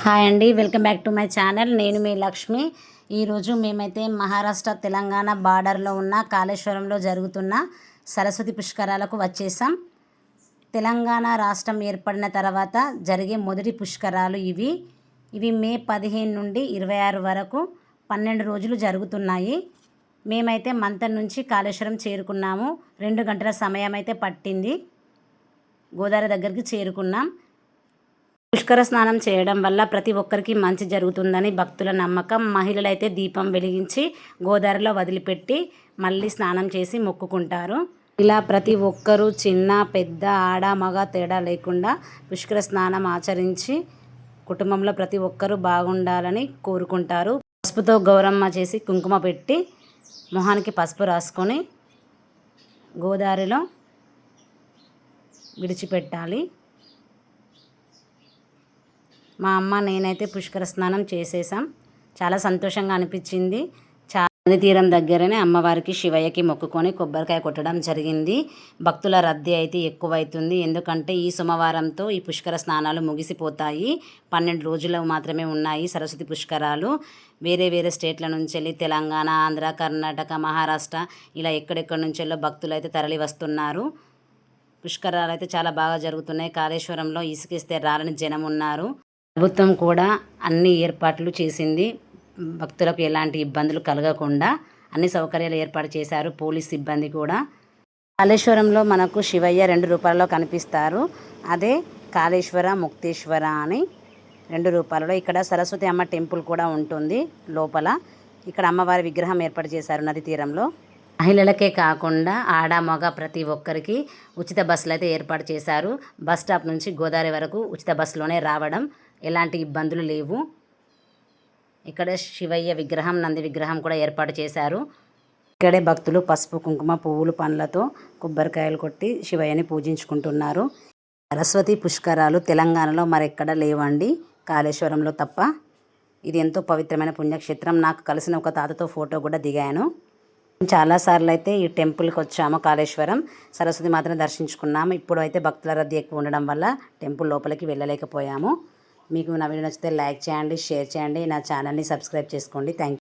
Hi అండి welcome back to my channel. నేను మీ లక్ష్మి. ఈరోజు మేమైతే మహారాష్ట్ర తెలంగాణ బార్డర్లో ఉన్న కాళేశ్వరంలో జరుగుతున్న సరస్వతి పుష్కరాలకు వచ్చేసాం. తెలంగాణ రాష్ట్రం ఏర్పడిన తర్వాత జరిగే మొదటి పుష్కరాలు ఇవి. ఇవి మే పదిహేను నుండి ఇరవై ఆరు వరకు పన్నెండు రోజులు జరుగుతున్నాయి. మేమైతే మంతన్ నుంచి కాళేశ్వరం చేరుకున్నాము. రెండు గంటల సమయం అయితే పట్టింది. గోదావరి దగ్గరికి చేరుకున్నాం. పుష్కర స్నానం చేయడం వల్ల ప్రతి ఒక్కరికి మంచి జరుగుతుందని భక్తుల నమ్మకం. మహిళలైతే దీపం వెలిగించి గోదావరిలో వదిలిపెట్టి మళ్ళీ స్నానం చేసి మొక్కుకుంటారు. ఇలా ప్రతి ఒక్కరూ చిన్న పెద్ద ఆడ మగ తేడా లేకుండా పుష్కర స్నానం ఆచరించి కుటుంబంలో ప్రతి ఒక్కరూ బాగుండాలని కోరుకుంటారు. పసుపుతో గౌరమ్మ చేసి కుంకుమ పెట్టి మొహానికి పసుపు రాసుకొని గోదావరిలో విడిచిపెట్టాలి. మా అమ్మ నేనైతే పుష్కర స్నానం చేసేసాం చాలా సంతోషంగా అనిపించింది. చా నది తీరం దగ్గరనే అమ్మవారికి శివయ్యకి మొక్కుకొని కొబ్బరికాయ కొట్టడం జరిగింది. భక్తుల రద్దీ అయితే ఎక్కువైతుంది. ఎందుకంటే ఈ సోమవారంతో ఈ పుష్కర స్నానాలు ముగిసిపోతాయి. పన్నెండు రోజులు మాత్రమే ఉన్నాయి సరస్వతి పుష్కరాలు. వేరే వేరే స్టేట్ల నుంచి వెళ్ళి తెలంగాణ ఆంధ్ర కర్ణాటక మహారాష్ట్ర ఇలా ఎక్కడెక్కడి నుంచి వెళ్ళో భక్తులు అయితే తరలి వస్తున్నారు పుష్కరాలు అయితే చాలా బాగా జరుగుతున్నాయి. కాళేశ్వరంలో ఇసుకిస్తే రాలని జనం ఉన్నారు. ప్రభుత్వం కూడా అన్ని ఏర్పాట్లు చేసింది. భక్తులకు ఎలాంటి ఇబ్బందులు కలగకుండా అన్ని సౌకర్యాలు ఏర్పాటు చేశారు పోలీస్ సిబ్బంది కూడా. కాళేశ్వరంలో మనకు శివయ్య రెండు రూపాయలలో కనిపిస్తారు. అదే కాళేశ్వర ముక్తేశ్వర అని రెండు రూపాయలలో ఇక్కడ సరస్వతి అమ్మ టెంపుల్ కూడా ఉంటుంది లోపల. ఇక్కడ అమ్మవారి విగ్రహం ఏర్పాటు చేశారు నది తీరంలో. మహిళలకే కాకుండా ఆడ మగ ప్రతి ఒక్కరికి ఉచిత బస్సులు అయితే ఏర్పాటు చేశారు. బస్ స్టాప్ నుంచి గోదావరి వరకు ఉచిత బస్సులోనే రావడం ఎలాంటి ఇబ్బందులు లేవు. ఇక్కడ శివయ్య విగ్రహం నంది విగ్రహం కూడా ఏర్పాటు చేశారు. ఇక్కడే భక్తులు పసుపు కుంకుమ పువ్వులు పండ్లతో కొబ్బరికాయలు కొట్టి శివయ్యని పూజించుకుంటున్నారు. సరస్వతి పుష్కరాలు తెలంగాణలో మరెక్కడ లేవండి. కాళేశ్వరంలో తప్ప. ఇది ఎంతో పవిత్రమైన పుణ్యక్షేత్రం. నాకు కలిసిన ఒక తాతతో ఫోటో కూడా దిగాను. చాలాసార్లు అయితే ఈ టెంపుల్కి వచ్చాము కాళేశ్వరం. సరస్వతి మాత్రం దర్శించుకున్నాము. ఇప్పుడు అయితే భక్తుల రద్దీ ఎక్కువ ఉండడం వల్ల టెంపుల్ లోపలికి వెళ్ళలేకపోయాము. మీకు నా వీడియో నచ్చితే లైక్ చేయండి షేర్ చేయండి నా ఛానల్ని సబ్స్క్రైబ్ చేసుకోండి. థ్యాంక్